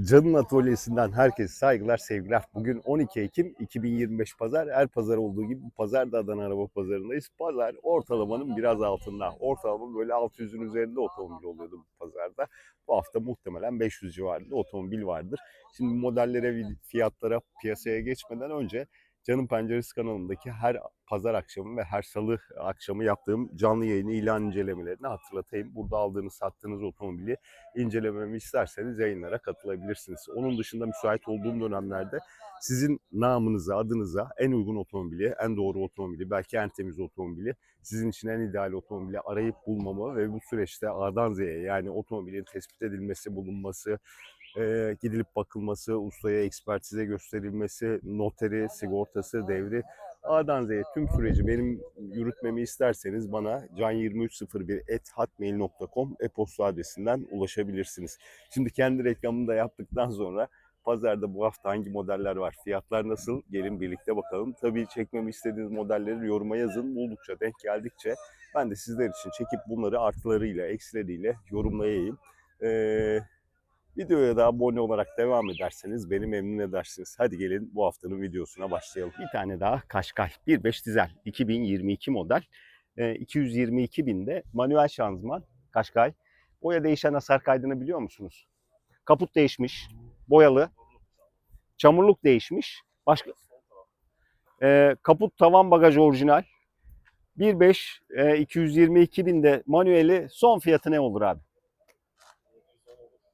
Can'ın atölyesinden herkese saygılar, sevgiler. Bugün 12 Ekim 2025 Pazar. Her pazar olduğu gibi bu pazar da Adana Araba Pazarı'ndayız. Pazar ortalamanın biraz altında. Ortalama böyle 600'ün üzerinde otomobil oluyordu bu pazarda. Bu hafta muhtemelen 500 civarında otomobil vardır. Şimdi modellere, fiyatlara, piyasaya geçmeden önce Can'ın Penceresi kanalındaki her pazar akşamı ve her salı akşamı yaptığım canlı yayını ilan incelemelerini hatırlatayım. Burada aldığınız, sattığınız otomobili incelememi isterseniz yayınlara katılabilirsiniz. Onun dışında müsait olduğum dönemlerde sizin namınıza, adınıza en uygun otomobili, en doğru otomobili, belki en temiz otomobili, sizin için en ideal otomobili arayıp bulmamı ve bu süreçte A'dan Z'ye yani otomobilin tespit edilmesi, bulunması, e, gidilip bakılması, ustaya ekspertize gösterilmesi, noteri, sigortası, devri A'dan Z'ye tüm süreci benim yürütmemi isterseniz bana can2301@hotmail.com e-posta adresinden ulaşabilirsiniz. Şimdi kendi reklamını da yaptıktan sonra pazarda bu hafta hangi modeller var, fiyatlar nasıl gelin birlikte bakalım. Tabii çekmemi istediğiniz modelleri yoruma yazın. Buldukça denk geldikçe ben de sizler için çekip bunları artılarıyla, eksileriyle yorumlayayım. Ee, Videoya da abone olarak devam ederseniz beni memnun edersiniz. Hadi gelin bu haftanın videosuna başlayalım. Bir tane daha Kaşkay 1.5 dizel 2022 model. Ee, 222 binde manuel şanzıman Kaşkay. Boya değişen hasar kaydını biliyor musunuz? Kaput değişmiş, boyalı, çamurluk değişmiş. Başka Ee, kaput tavan bagaj orijinal. 1.5 e, 222 binde manueli son fiyatı ne olur abi?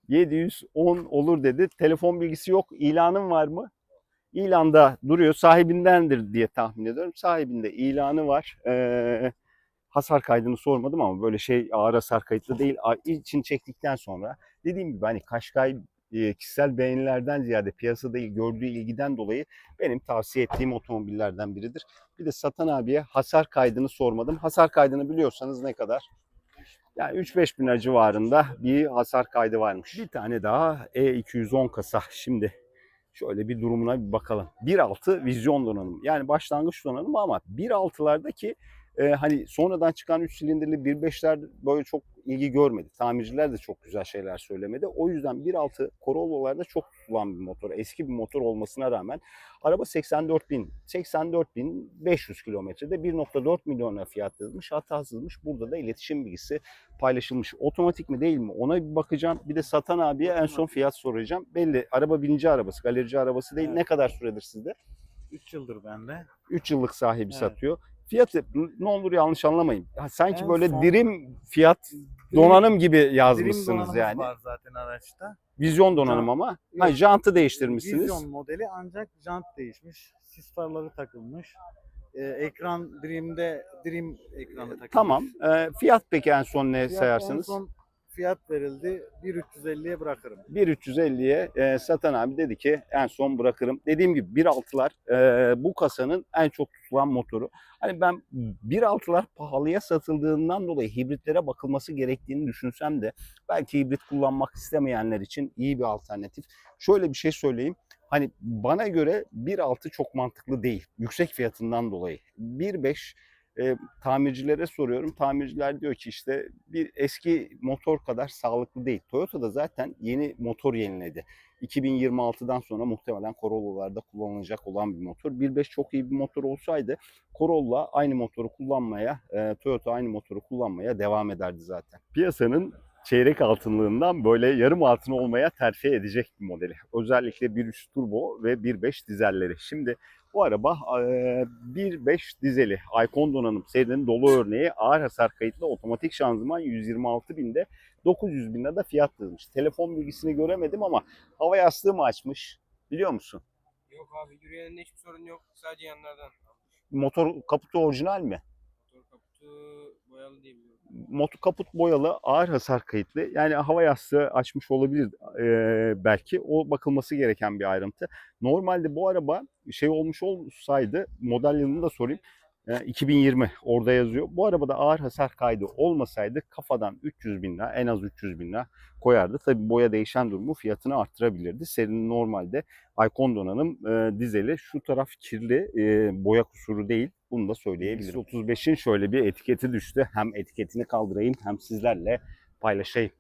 710 olur dedi. Telefon bilgisi yok. İlanın var mı? İlanda duruyor. Sahibindendir diye tahmin ediyorum. Sahibinde ilanı var. Ee, hasar kaydını sormadım ama böyle şey ağır hasar kayıtlı değil. İçin çektikten sonra dediğim gibi hani Kaşkay e, kişisel beğenilerden ziyade piyasada gördüğü ilgiden dolayı benim tavsiye ettiğim otomobillerden biridir. Bir de Satan abiye hasar kaydını sormadım. Hasar kaydını biliyorsanız ne kadar? Yani 3-5 bin civarında bir hasar kaydı varmış. Bir tane daha E210 kasa. Şimdi şöyle bir durumuna bir bakalım. 1.6 vizyon donanım. Yani başlangıç donanımı ama 1.6'lardaki e, hani sonradan çıkan 3 silindirli 1.5'ler böyle çok ilgi görmedi. Tamirciler de çok güzel şeyler söylemedi. O yüzden 1.6 Corolla'larda çok tutulan bir motor. Eski bir motor olmasına rağmen araba 84 bin, 84 bin 500 kilometrede 1.4 milyona fiyatlanmış, hatasızmış. Burada da iletişim bilgisi paylaşılmış. Otomatik mi değil mi ona bir bakacağım. Bir de satan abiye en son fiyat soracağım. Belli araba bininci arabası, galerici arabası değil. Evet. Ne kadar süredir sizde? 3 yıldır bende. 3 yıllık sahibi Evet. satıyor. Fiyatı ne olur yanlış anlamayın. Ha, Sanki En böyle son- dirim fiyat donanım gibi yazmışsınız donanımız yani. var zaten araçta. Vizyon donanım Jant- ama. Yok. Ha, jantı değiştirmişsiniz. Vizyon modeli ancak jant değişmiş. Sis farları takılmış. Ee, ekran Dream'de Dream ekranı takılmış. Tamam. Ee, fiyat peki en son ne Fiyat sayarsınız? En son fiyat verildi. 1.350'ye bırakırım. 1.350'ye e, satan abi dedi ki en son bırakırım. Dediğim gibi 1.6'lar e, bu kasanın en çok tutulan motoru. Hani ben 1.6'lar pahalıya satıldığından dolayı hibritlere bakılması gerektiğini düşünsem de belki hibrit kullanmak istemeyenler için iyi bir alternatif. Şöyle bir şey söyleyeyim. Hani bana göre 1.6 çok mantıklı değil. Yüksek fiyatından dolayı. 1.5 e, tamircilere soruyorum. Tamirciler diyor ki işte bir eski motor kadar sağlıklı değil. Toyota da zaten yeni motor yeniledi. 2026'dan sonra muhtemelen Corolla'larda kullanılacak olan bir motor. 1.5 çok iyi bir motor olsaydı Corolla aynı motoru kullanmaya, e, Toyota aynı motoru kullanmaya devam ederdi zaten. Piyasanın çeyrek altınlığından böyle yarım altın olmaya terfi edecek bir modeli. Özellikle 1.3 turbo ve 1.5 dizelleri. Şimdi bu araba e, 1.5 dizeli Icon donanım serinin dolu örneği ağır hasar kayıtlı otomatik şanzıman 126 binde 900 bin lirada fiyat yazmış. Telefon bilgisini göremedim ama hava yastığı mı açmış biliyor musun? Yok abi yürüyeninde hiçbir sorun yok. Sadece yanlardan. Motor kaputu orijinal mi? Motor kaputu boyalı diye Motor kaput boyalı ağır hasar kayıtlı. Yani hava yastığı açmış olabilir e, belki. O bakılması gereken bir ayrıntı. Normalde bu araba şey olmuş olsaydı model yılını da sorayım. E, 2020 orada yazıyor. Bu arabada ağır hasar kaydı olmasaydı kafadan 300 bin lira en az 300 bin lira koyardı. Tabi boya değişen durumu fiyatını arttırabilirdi. Serinin normalde Icon donanım e, dizeli. Şu taraf kirli e, boya kusuru değil. Bunu da söyleyebilirim. 35'in şöyle bir etiketi düştü. Hem etiketini kaldırayım hem sizlerle paylaşayım.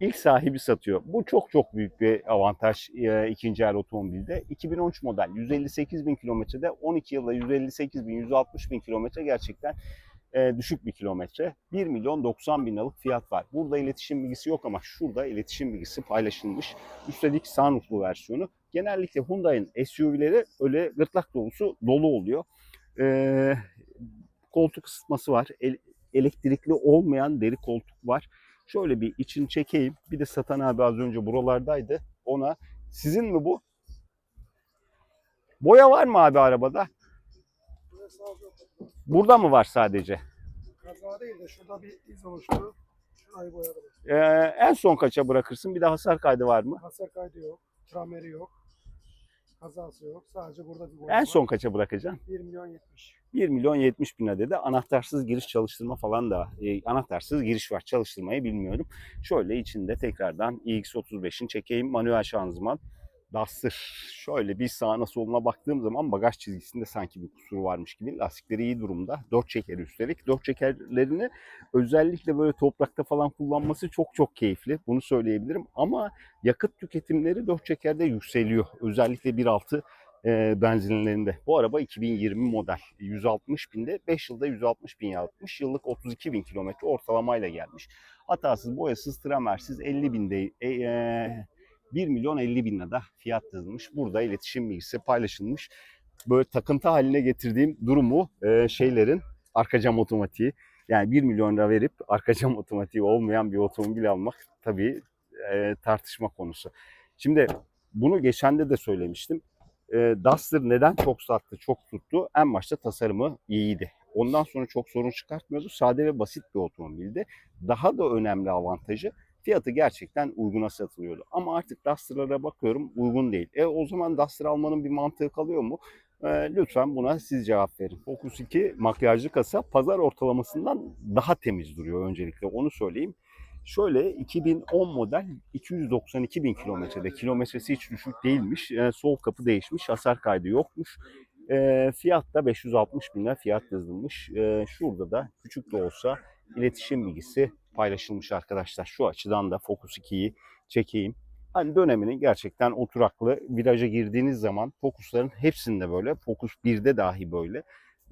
ilk sahibi satıyor. Bu çok çok büyük bir avantaj e, ikinci el otomobilde. 2013 model 158 bin kilometrede 12 yılda 158 bin 160 bin kilometre gerçekten e, düşük bir kilometre. 1 milyon 90 bin liralık fiyat var. Burada iletişim bilgisi yok ama şurada iletişim bilgisi paylaşılmış. Üstelik sunrooflu versiyonu. Genellikle Hyundai'nin SUV'leri öyle gırtlak dolusu dolu oluyor. E, koltuk ısıtması var. El- elektrikli olmayan deri koltuk var. Şöyle bir içini çekeyim. Bir de Satan abi az önce buralardaydı. Ona sizin mi bu? Boya var mı abi arabada? Burada mı var sadece? Kaza değil de şurada bir iz oluştu. Şurayı boyadım. Ee, en son kaça bırakırsın? Bir de hasar kaydı var mı? Hasar kaydı yok. Trameri yok. Kazası yok. Sadece burada bir boya En var. son kaça bırakacaksın? 1 milyon 70. 1 milyon 70 bin dedi. Anahtarsız giriş çalıştırma falan da e, anahtarsız giriş var. Çalıştırmayı bilmiyorum. Şöyle içinde tekrardan iX35'in çekeyim. Manuel şanzıman. Duster. Şöyle bir sağına soluna baktığım zaman bagaj çizgisinde sanki bir kusur varmış gibi. Lastikleri iyi durumda. Dört çeker üstelik. Dört çekerlerini özellikle böyle toprakta falan kullanması çok çok keyifli. Bunu söyleyebilirim. Ama yakıt tüketimleri dört çekerde yükseliyor. Özellikle 1.6 e, benzinlerinde. Bu araba 2020 model. 160 binde 5 yılda 160 bin yapmış. Yıllık 32 bin kilometre ortalamayla gelmiş. Hatasız, boyasız, tramersiz 50 binde e, e, 1 milyon 50 bin lirada fiyat yazılmış. Burada iletişim bilgisi paylaşılmış. Böyle takıntı haline getirdiğim durumu e, şeylerin arka cam otomatiği. Yani 1 milyon lira verip arka cam otomatiği olmayan bir otomobil almak tabii e, tartışma konusu. Şimdi bunu geçende de söylemiştim e, Duster neden çok sattı, çok tuttu? En başta tasarımı iyiydi. Ondan sonra çok sorun çıkartmıyordu. Sade ve basit bir otomobildi. Daha da önemli avantajı fiyatı gerçekten uyguna satılıyordu. Ama artık Duster'lara bakıyorum uygun değil. E o zaman Duster almanın bir mantığı kalıyor mu? E, lütfen buna siz cevap verin. Focus 2 makyajlı kasa pazar ortalamasından daha temiz duruyor öncelikle onu söyleyeyim. Şöyle 2010 model 292 bin kilometrede. Kilometresi hiç düşük değilmiş. E, sol kapı değişmiş. Hasar kaydı yokmuş. E, fiyat da 560 bin lira fiyat yazılmış. E, şurada da küçük de olsa iletişim bilgisi paylaşılmış arkadaşlar. Şu açıdan da Focus 2'yi çekeyim. Hani döneminin gerçekten oturaklı viraja girdiğiniz zaman Focus'ların hepsinde böyle. Focus 1'de dahi böyle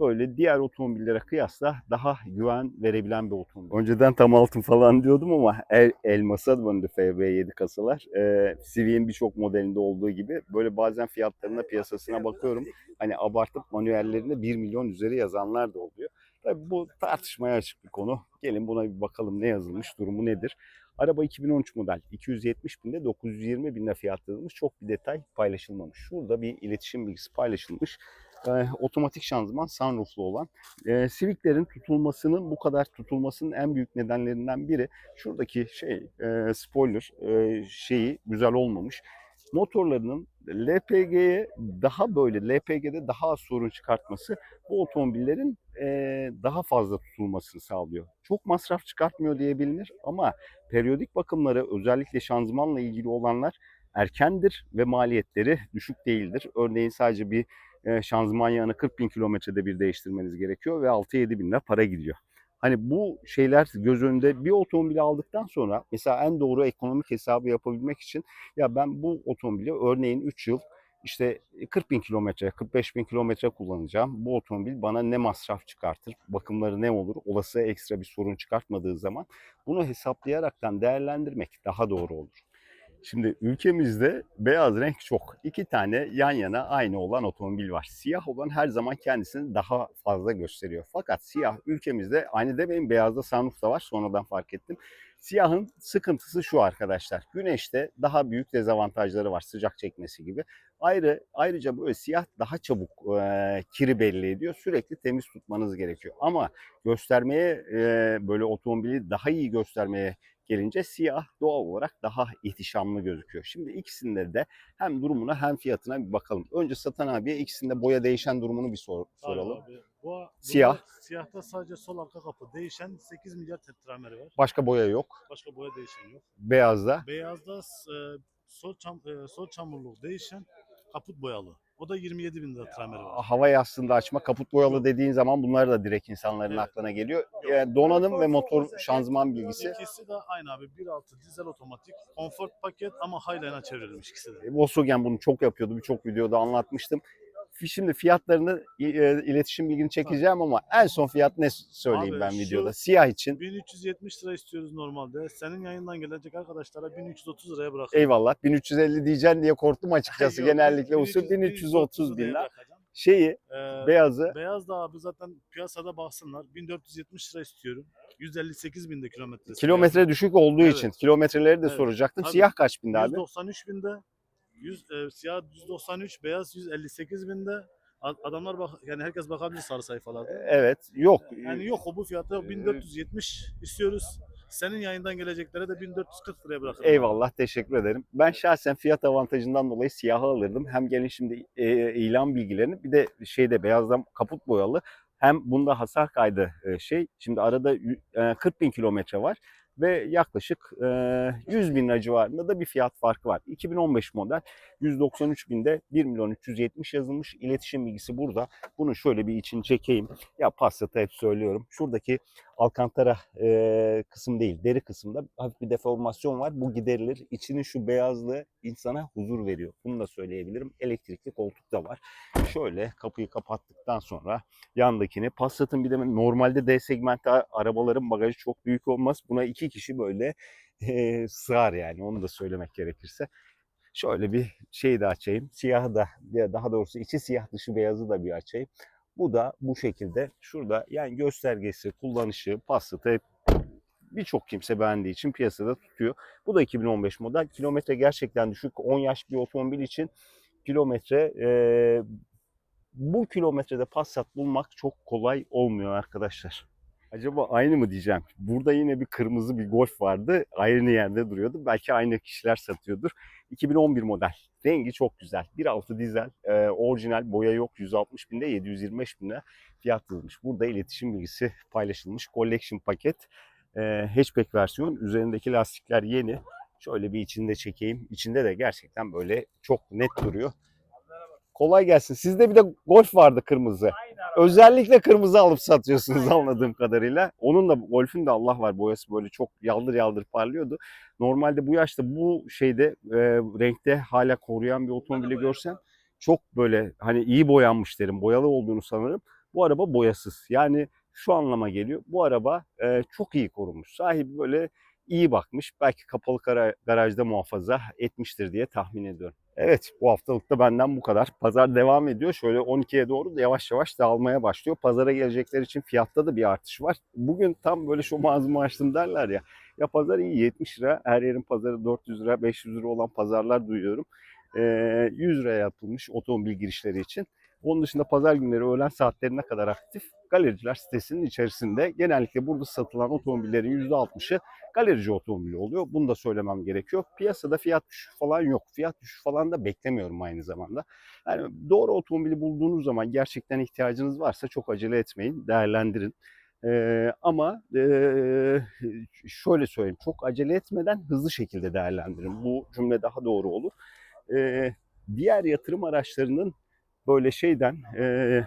böyle diğer otomobillere kıyasla daha güven verebilen bir otomobil. Önceden tam altın falan diyordum ama el, elmasa döndü FB7 kasalar. Ee, Civic'in birçok modelinde olduğu gibi böyle bazen fiyatlarına piyasasına bakıyorum. Hani abartıp manuellerinde 1 milyon üzeri yazanlar da oluyor. Tabii bu tartışmaya açık bir konu. Gelin buna bir bakalım ne yazılmış, durumu nedir? Araba 2013 model. 270 binde 920 binde fiyat yazılmış. Çok bir detay paylaşılmamış. Şurada bir iletişim bilgisi paylaşılmış e, otomatik şanzıman sunrooflu olan. E, Civic'lerin tutulmasının bu kadar tutulmasının en büyük nedenlerinden biri şuradaki şey e, spoiler e, şeyi güzel olmamış. Motorlarının LPG'ye daha böyle LPG'de daha az sorun çıkartması bu otomobillerin e, daha fazla tutulmasını sağlıyor. Çok masraf çıkartmıyor diyebilir ama periyodik bakımları özellikle şanzımanla ilgili olanlar erkendir ve maliyetleri düşük değildir. Örneğin sadece bir şanzıman yağını 40 bin kilometrede bir değiştirmeniz gerekiyor ve 6-7 bin lira para gidiyor. Hani bu şeyler göz önünde bir otomobili aldıktan sonra mesela en doğru ekonomik hesabı yapabilmek için ya ben bu otomobili örneğin 3 yıl işte 40 bin kilometre, 45 bin kilometre kullanacağım. Bu otomobil bana ne masraf çıkartır, bakımları ne olur, olası ekstra bir sorun çıkartmadığı zaman bunu hesaplayaraktan değerlendirmek daha doğru olur. Şimdi ülkemizde beyaz renk çok. İki tane yan yana aynı olan otomobil var. Siyah olan her zaman kendisini daha fazla gösteriyor. Fakat siyah ülkemizde aynı demeyin beyazda sunroof da var sonradan fark ettim. Siyahın sıkıntısı şu arkadaşlar. Güneşte daha büyük dezavantajları var sıcak çekmesi gibi. Ayrı ayrıca böyle siyah daha çabuk e, kiri belli ediyor. Sürekli temiz tutmanız gerekiyor. Ama göstermeye e, böyle otomobili daha iyi göstermeye gelince siyah doğal olarak daha ihtişamlı gözüküyor. Şimdi ikisinde de hem durumuna hem fiyatına bir bakalım. Önce Satan abiye ikisinde boya değişen durumunu bir sor, soralım. Abi, bu, Siyah. bunda Siyahta sadece sol arka kapı değişen 8 milyar tetrameri var. Başka boya yok. Başka boya değişen yok. Beyazda Beyazda e, sol, çam, e, sol çamurluk değişen kaput boyalı. O da 27 bin lira trameri var. hava yastığında açma, kaput boyalı dediğin zaman bunlar da direkt insanların Evet. aklına geliyor. Yani donanım ve motor şanzıman bilgisi. İkisi de aynı abi. 1.6 dizel otomatik. Comfort paket ama Highline'a çevrilmiş ikisi de. Volkswagen bunu çok yapıyordu. Birçok videoda anlatmıştım. Şimdi fiyatlarını e, iletişim bilgini çekeceğim ama en son fiyat ne söyleyeyim Abi ben videoda? Siyah için 1370 lira istiyoruz normalde. Senin yayından gelecek arkadaşlara 1330 liraya bırakıyorum. eyvallah 1350 diyeceksin diye korktum açıkçası. Yok, Genellikle 1300 usul 1330 bin lira. Şeyi Ee, beyazı Beyaz da abi zaten piyasada baksınlar. 1470 lira istiyorum. 158 binde kilometresi. kilometre düşük olduğu Evet. için kilometreleri de Evet. soracaktım. Abi, Siyah kaç binde abi? 193 binde. 100, e, siyah 193, beyaz 158 binde. Adamlar bak yani herkes bakabilir sarı sayfalarda. Evet. Yok. Yani yok o bu fiyatta 1470 istiyoruz. Senin yayından geleceklere de 1440 liraya bırakırım. Eyvallah teşekkür ederim. Ben şahsen fiyat avantajından dolayı siyahı alırdım. Hem gelin şimdi e, ilan bilgilerini bir de şeyde beyazdan kaput boyalı. Hem bunda hasar kaydı e, şey. Şimdi arada yü- e, 40 bin kilometre var ve yaklaşık e, 100 bin lira civarında da bir fiyat farkı var. 2015 model 193 binde 1 milyon 370 yazılmış. İletişim bilgisi burada. Bunun şöyle bir içini çekeyim. Ya Passat'ı hep söylüyorum. Şuradaki Alcantara kısım değil, deri kısımda hafif bir deformasyon var. Bu giderilir. İçinin şu beyazlığı insana huzur veriyor. Bunu da söyleyebilirim. Elektrikli koltuk da var. Şöyle kapıyı kapattıktan sonra yandakini Passat'ın bir de normalde D segmenti arabaların bagajı çok büyük olmaz. Buna iki kişi böyle e, sığar yani onu da söylemek gerekirse. Şöyle bir şey de açayım. Siyahı da ya daha doğrusu içi siyah dışı beyazı da bir açayım. Bu da bu şekilde şurada yani göstergesi, kullanışı, Passat'ı hep birçok kimse beğendiği için piyasada tutuyor. Bu da 2015 model. Kilometre gerçekten düşük. 10 yaş bir otomobil için kilometre eee, bu kilometrede Passat bulmak çok kolay olmuyor arkadaşlar. Acaba aynı mı diyeceğim? Burada yine bir kırmızı bir Golf vardı. Aynı yerde duruyordu. Belki aynı kişiler satıyordur. 2011 model. Rengi çok güzel. 1.6 dizel. e, orijinal boya yok. 160 binde 725 binde fiyat yazılmış. Burada iletişim bilgisi paylaşılmış. Collection paket. E, hatchback versiyon. Üzerindeki lastikler yeni. Şöyle bir içinde çekeyim. İçinde de gerçekten böyle çok net duruyor. Kolay gelsin. Sizde bir de Golf vardı kırmızı. Özellikle kırmızı alıp satıyorsunuz anladığım kadarıyla. Onun da Golf'ün de Allah var boyası böyle çok yaldır yaldır parlıyordu. Normalde bu yaşta bu şeyde e, renkte hala koruyan bir otomobili görsem çok böyle hani iyi boyanmış derim. Boyalı olduğunu sanırım. Bu araba boyasız. Yani şu anlama geliyor. Bu araba e, çok iyi korunmuş. Sahibi böyle iyi bakmış. Belki kapalı garajda muhafaza etmiştir diye tahmin ediyorum. Evet bu haftalık da benden bu kadar. Pazar devam ediyor. Şöyle 12'ye doğru da yavaş yavaş dağılmaya başlıyor. Pazara gelecekler için fiyatta da bir artış var. Bugün tam böyle şu ağzımı açtım derler ya. Ya pazar iyi 70 lira. Her yerin pazarı 400 lira 500 lira olan pazarlar duyuyorum. Ee, 100 liraya yapılmış otomobil girişleri için. Onun dışında pazar günleri öğlen saatlerine kadar aktif. Galericiler sitesinin içerisinde genellikle burada satılan otomobillerin %60'ı galerici otomobili oluyor. Bunu da söylemem gerekiyor. Piyasada fiyat düşüşü falan yok. Fiyat düşüşü falan da beklemiyorum aynı zamanda. Yani doğru otomobili bulduğunuz zaman gerçekten ihtiyacınız varsa çok acele etmeyin, değerlendirin. Ee, ama ee, şöyle söyleyeyim, çok acele etmeden hızlı şekilde değerlendirin. Bu cümle daha doğru olur. Ee, diğer yatırım araçlarının böyle şeyden, ee,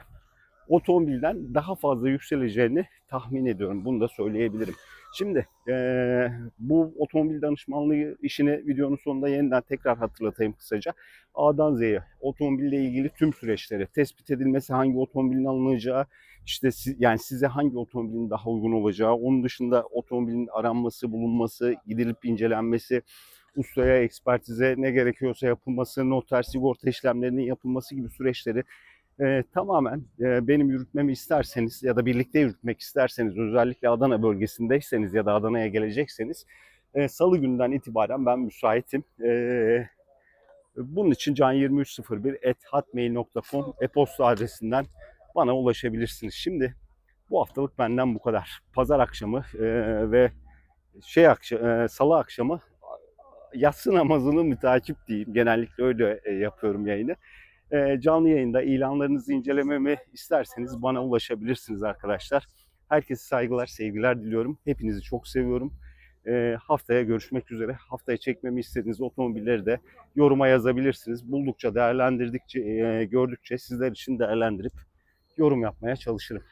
otomobilden daha fazla yükseleceğini tahmin ediyorum. Bunu da söyleyebilirim. Şimdi eee, bu otomobil danışmanlığı işini videonun sonunda yeniden tekrar hatırlatayım kısaca. A'dan Z'ye otomobille ilgili tüm süreçleri, tespit edilmesi hangi otomobilin alınacağı, işte si- yani size hangi otomobilin daha uygun olacağı, onun dışında otomobilin aranması, bulunması, gidilip incelenmesi, ustaya, ekspertize ne gerekiyorsa yapılması, noter sigorta işlemlerinin yapılması gibi süreçleri e, tamamen e, benim yürütmemi isterseniz ya da birlikte yürütmek isterseniz özellikle Adana bölgesindeyseniz ya da Adana'ya gelecekseniz e, salı günden itibaren ben müsaitim. E, bunun için can2301@hotmail.com e-posta adresinden bana ulaşabilirsiniz. Şimdi bu haftalık benden bu kadar. Pazar akşamı e, ve şey akşam, e, salı akşamı yatsı namazını mütakip diyeyim. Genellikle öyle e, yapıyorum yayını. E, canlı yayında ilanlarınızı incelememi isterseniz bana ulaşabilirsiniz arkadaşlar. Herkese saygılar, sevgiler diliyorum. Hepinizi çok seviyorum. Ee, haftaya görüşmek üzere. Haftaya çekmemi istediğiniz otomobilleri de yoruma yazabilirsiniz. Buldukça, değerlendirdikçe, e, gördükçe sizler için değerlendirip yorum yapmaya çalışırım.